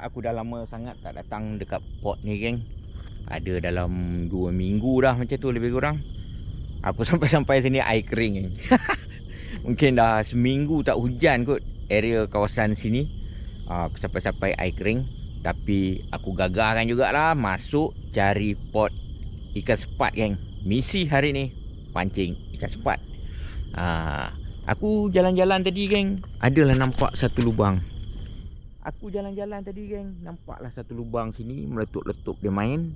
nampak aku dah lama sangat tak datang dekat pot ni geng. Ada dalam 2 minggu dah macam tu lebih kurang. Aku sampai-sampai sini air kering geng. Mungkin dah seminggu tak hujan kot area kawasan sini. Ah, aku sampai-sampai air kering. Tapi aku gagalkan jugalah masuk cari pot ikan sepat geng. Misi hari ni pancing ikan sepat. Ah, aku jalan-jalan tadi geng. Adalah nampak satu lubang. Aku jalan-jalan tadi geng. Nampaklah satu lubang sini Meletup-letup dia main.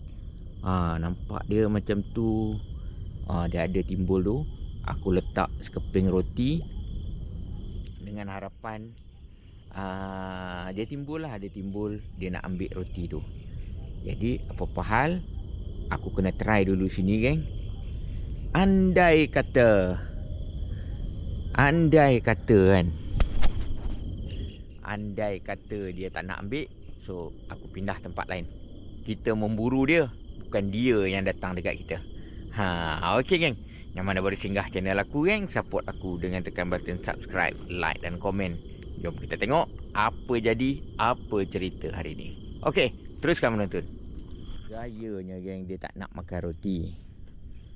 Ha, Nampak dia macam tu. Ha, Dia ada timbul tu. Aku letak sekeping roti Dengan harapan ha, Dia timbul lah Dia timbul. Dia nak ambil roti tu. Jadi apa-apa hal Aku kena try dulu sini geng. Andai kata Andai kata kan andai kata dia tak nak ambil so aku pindah tempat lain. Kita memburu dia bukan dia yang datang dekat kita. Ha okey geng. Yang mana baru singgah channel aku geng support aku dengan tekan button subscribe like dan komen. Jom kita tengok apa jadi apa cerita hari ni. Okey teruskan menonton. Gayanya geng dia tak nak makan roti.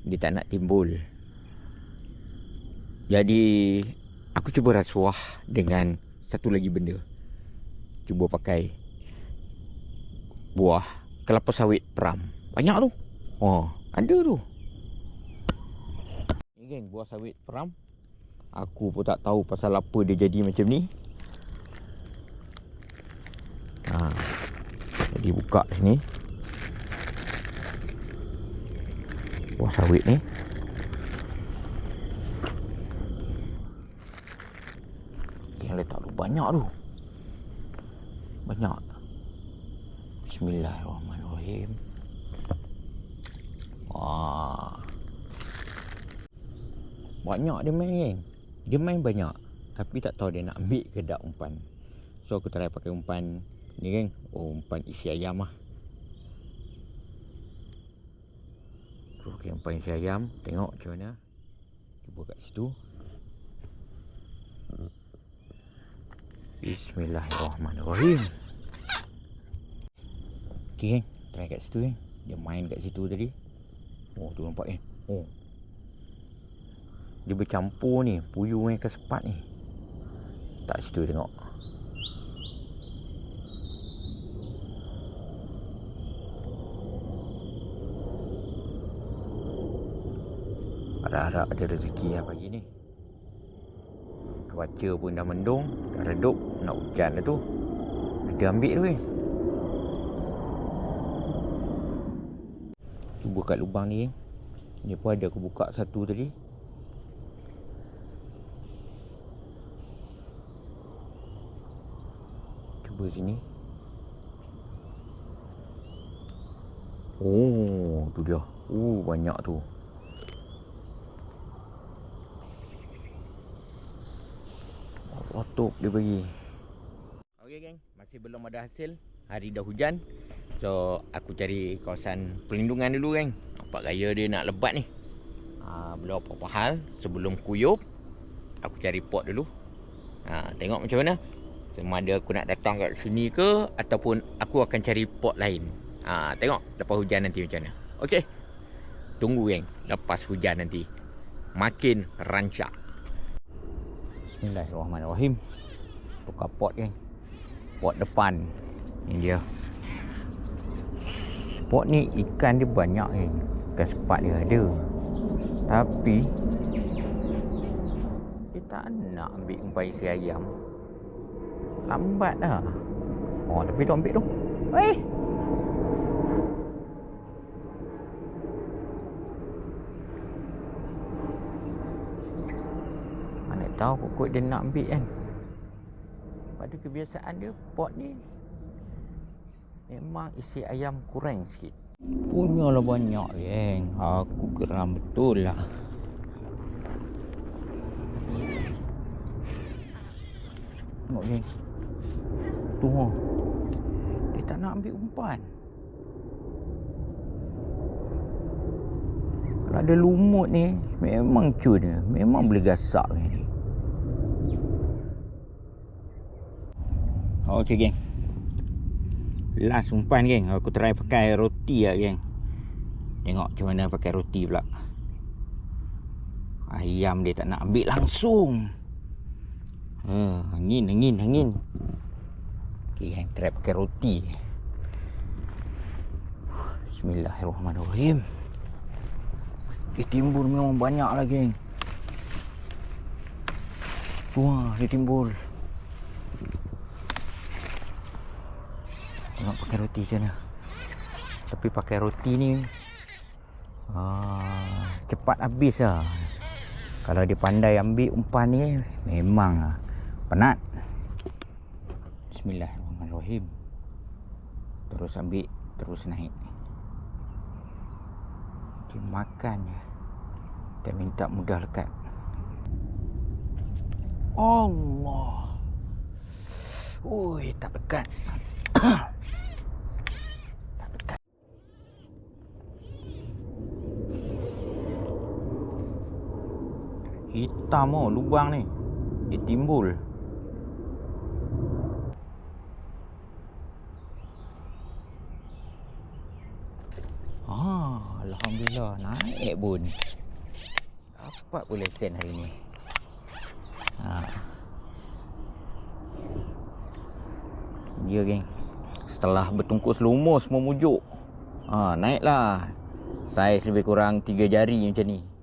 Dia tak nak timbul. Jadi aku cuba rasuah dengan satu lagi benda cuba pakai buah kelapa sawit peram. Banyak tu. Oh ada tu. Ni geng buah sawit peram. Aku pun tak tahu pasal apa dia jadi macam ni. Ha. Jadi buka sini buah sawit ni. Yang letak tu banyak tu banyak. Bismillahirrahmanirrahim. Wah. Banyak dia main kan Dia main banyak Tapi tak tahu dia nak ambil ke tak umpan. So aku try pakai umpan Ni kan Oh umpan isi ayam lah. Aku pakai umpan isi ayam. Tengok macam mana. Cuba kat situ. Bismillahirrahmanirrahim. Okey, try kat situ eh. Dia main kat situ tadi. Oh, tu nampak eh. Oh. Dia bercampur ni, puyuh dengan kesepat ni. Tak situ tengok. Harap-harap ada rezeki lah pagi ni. Cuaca pun dah mendung Dah redup Nak hujan dah tu Kita ambil tu eh Cuba kat lubang ni. Ni pun ada aku buka satu tadi. Cuba sini. Oh tu dia. Oh banyak tu. Otok dia bagi. Okey geng. Masih belum ada hasil. Hari dah hujan So aku cari kawasan perlindungan dulu geng. Nampak gaya dia nak lebat ni. Ha, Belum apa-apa hal. Sebelum kuyup Aku cari pot dulu. Ha, Tengok macam mana. Sama ada aku nak datang kat sini ke Ataupun aku akan cari pot lain. Ha, Tengok lepas hujan nanti macam mana. Okey Tunggu geng. Lepas hujan nanti. Makin rancak. Bismillahirrahmanirrahim. Buka pot kan Pot depan. Ni dia Pot ni ikan dia banyak kan Ikan sepat dia ada. Tapi Dia tak nak ambil umpan isi ayam. Lambat dah. Oh tapi tu ambil tu. Eh! Tahu pokok dia nak ambil kan. Pada kebiasaan dia pot ni memang isi ayam kurang sikit. Punya lah banyak geng. Aku geram betul lah. Tengok geng. Tu ha. Dia tak nak ambil umpan. Kalau ada lumut ni memang cun. Memang boleh gasak ni Okey geng. Last umpan geng. Aku try pakai roti lah geng. Tengok macam mana pakai roti pula. Ayam dia tak nak ambil langsung. Ha, angin, angin, angin. Okay, geng. Try pakai roti. Bismillahirrahmanirrahim. Eh, timbul memang banyak lah geng. Wah, dia timbul. Tengok roti macam mana. Tapi pakai roti ni ah, cepat habis lah. Kalau dia pandai ambil umpan ni memang lah. penat. Bismillahirrahmanirrahim. Terus ambil, terus naik. Dia makan je. Dia minta mudah lekat. Allah. Ui, tak dekat. Hitam oh lubang ni. Dia timbul. Ah, Alhamdulillah naik pun. Dapat boleh sen hari ni. Ha. Dia geng. Setelah bertungkus lumus memujuk. Ha, naiklah. Saiz lebih kurang tiga jari macam ni.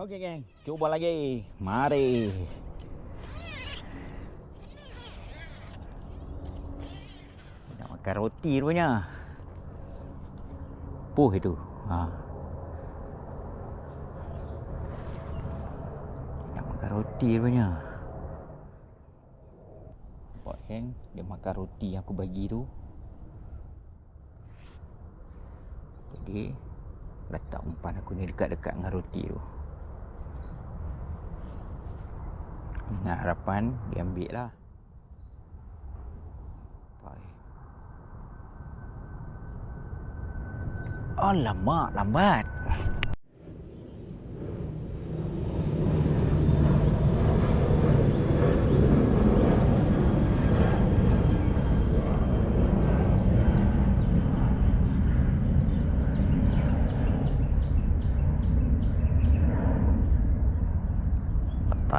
Okey geng, cuba lagi. Mari. Nak makan roti rupanya. Puh itu. Ha. Nak makan roti rupanya. Nampak kan? Dia makan roti yang aku bagi tu. Jadi, letak umpan aku ni dekat-dekat dengan roti tu. Dengan harapan dia ambil lah. Alamak, lambat.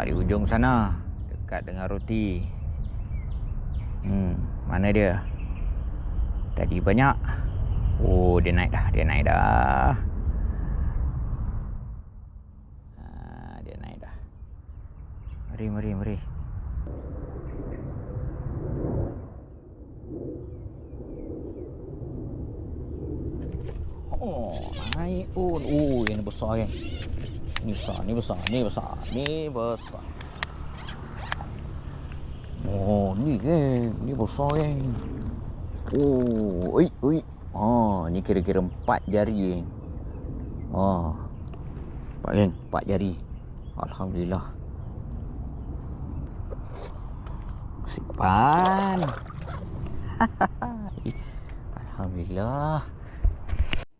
Letak di ujung sana Dekat dengan roti. Hmm, mana dia? Tadi banyak. Oh, dia naik dah, dia naik dah. Ha, Dia naik dah. Mari, mari, mari. Oh, naik pun. Oh, yang besar kan Ni besar, ni besar, ni besar, ni besar. Oh, ni geng, ni besar geng. Oh, oi, oi. Oh, ni kira-kira empat jari geng. Oh. Empat geng, empat jari. Alhamdulillah. Simpan. Alhamdulillah.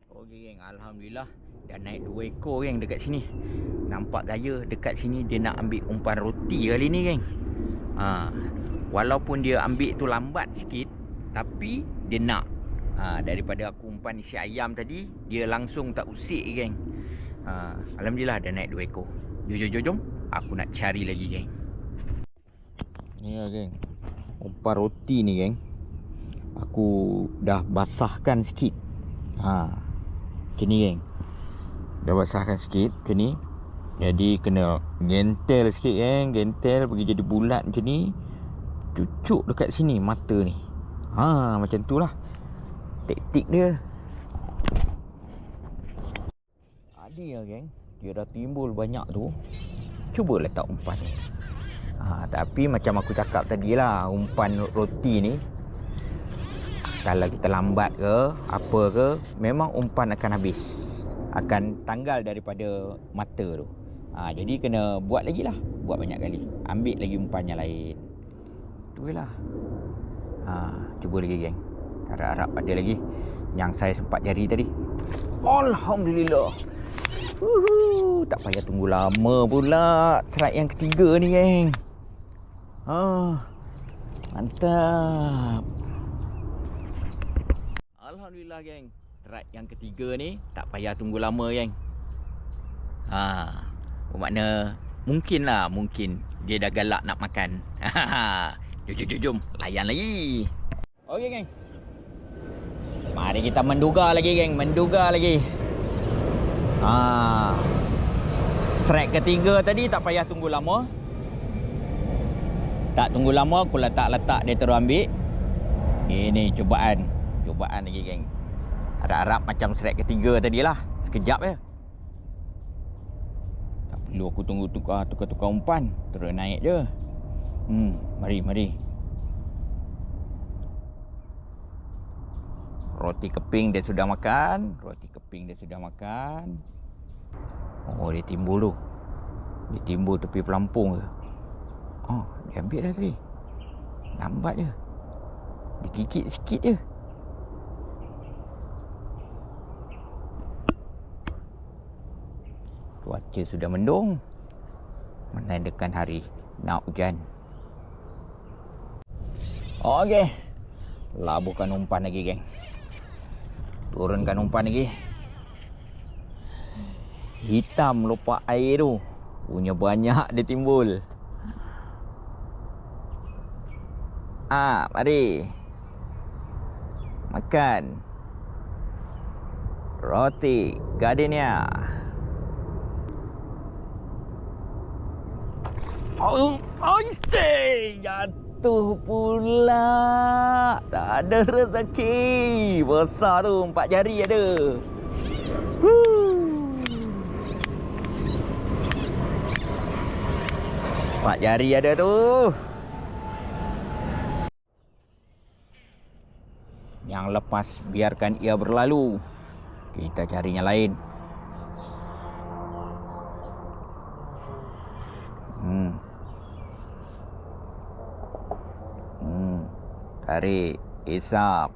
Okey geng, alhamdulillah dah naik dua ekor geng dekat sini. Nampak gaya dekat sini dia nak ambil umpan roti kali ni geng. Ha, walaupun dia ambil tu lambat sikit tapi dia nak. Ha, daripada aku umpan isi ayam tadi dia langsung tak usik geng. Ha, alhamdulillah dah naik dua ekor. Jom jom jom jom. Aku nak cari lagi geng. Ni lah geng. Umpan roti ni geng. Aku dah basahkan sikit. Ha. Macam ni geng. Dah basahkan sikit macam ni. Jadi kena gentel sikit kan Gentel pergi jadi bulat macam ni. Cucuk dekat sini mata ni. Ha macam tu lah. Taktik dia. Tadi lah geng. Dia dah timbul banyak tu. Cuba letak umpan ni. Ha, Tapi macam aku cakap tadi lah Umpan roti ni Kalau kita lambat ke Apa ke Memang umpan akan habis akan tanggal daripada mata tu. Ha, jadi kena buat lagi lah. Buat banyak kali. Ambil lagi umpan yang lain. Tu lah. Ha, cuba lagi geng. Harap-harap ada lagi. Yang saya sempat jari tadi. Alhamdulillah. Uhuh, tak payah tunggu lama pula. Strike yang ketiga ni geng. Ha, mantap. Alhamdulillah geng. Strike yang ketiga ni tak payah tunggu lama geng. Ha, bermakna mungkin lah mungkin dia dah galak nak makan. jom jom jom jom layan lagi. Okey geng. Mari kita menduga lagi geng, menduga lagi. Ha. Strike ketiga tadi tak payah tunggu lama. Tak tunggu lama aku letak-letak dia terus ambil. Ini cubaan. Cubaan lagi geng. Harap-harap macam strike ketiga tadi lah. Sekejap je. Tak perlu aku tunggu tukar tukar-tukar umpan. Terus naik je. Hmm, mari mari. Roti keping dia sudah makan. Roti keping dia sudah makan. Oh, dia timbul tu. Dia timbul tepi pelampung ke. Oh, dia ambil dah tadi. Lambat je. Dia gigit sikit je. Cuaca sudah mendung. Menandakan hari nak hujan. Okey. Labuhkan umpan lagi, geng. Turunkan umpan lagi. Hitam lopak air tu. Punya banyak dia timbul. Ah, mari. Makan. Roti gardenia. Oh, oh, jatuh pula. Tak ada rezeki. Besar tu, empat jari ada. Empat jari ada tu. Yang lepas biarkan ia berlalu. Kita cari yang lain. Hmm. Hmm. Tarik. Isap.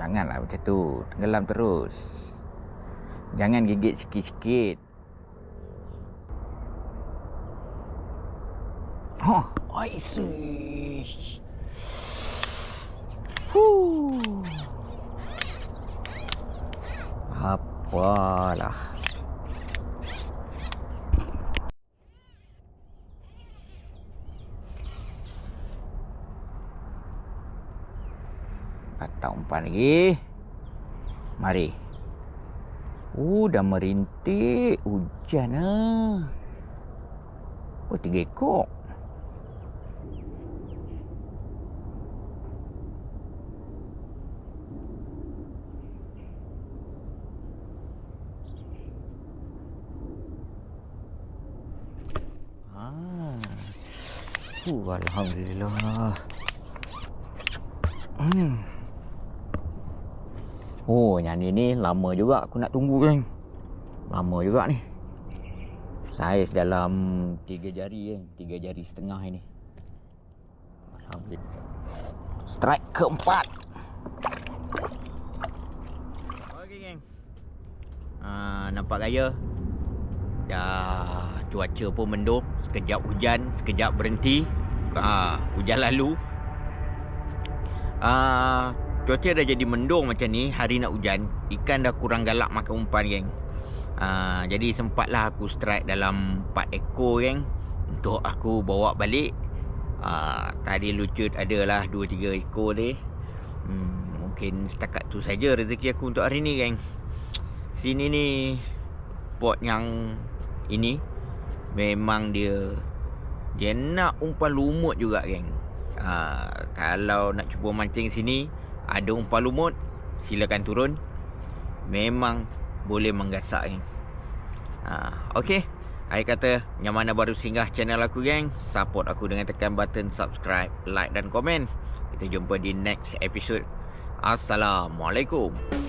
Janganlah macam tu. Tenggelam terus. Jangan gigit sikit-sikit. Oh, I see. Apalah. Umpan lagi. Mari. Uh, dah merintik hujan ah. Oh, tiga ekor. Ah. Uh, Alhamdulillah. Hmm. Oh, yang ni ni lama juga aku nak tunggu kan. Lama juga ni. Saiz dalam tiga jari kan. Tiga jari setengah ini. Strike keempat. Okey geng. Ah, nampak gaya. Dah cuaca pun mendung. Sekejap hujan, sekejap berhenti. Ah, hujan lalu. Ah, cuaca dah jadi mendung macam ni, hari nak hujan, ikan dah kurang galak makan umpan geng. Uh, jadi sempatlah aku strike dalam 4 ekor geng untuk aku bawa balik. Uh, tadi lucut adalah 2 3 ekor ni. Hmm, mungkin setakat tu saja rezeki aku untuk hari ni geng. Sini ni pot yang ini memang dia dia nak umpan lumut juga geng. Uh, kalau nak cuba mancing sini ada umpan lumut silakan turun. Memang boleh menggasak ni. Ha, ok Saya kata yang mana baru singgah channel aku geng support aku dengan tekan button subscribe like dan komen. Kita jumpa di next episode. Assalamualaikum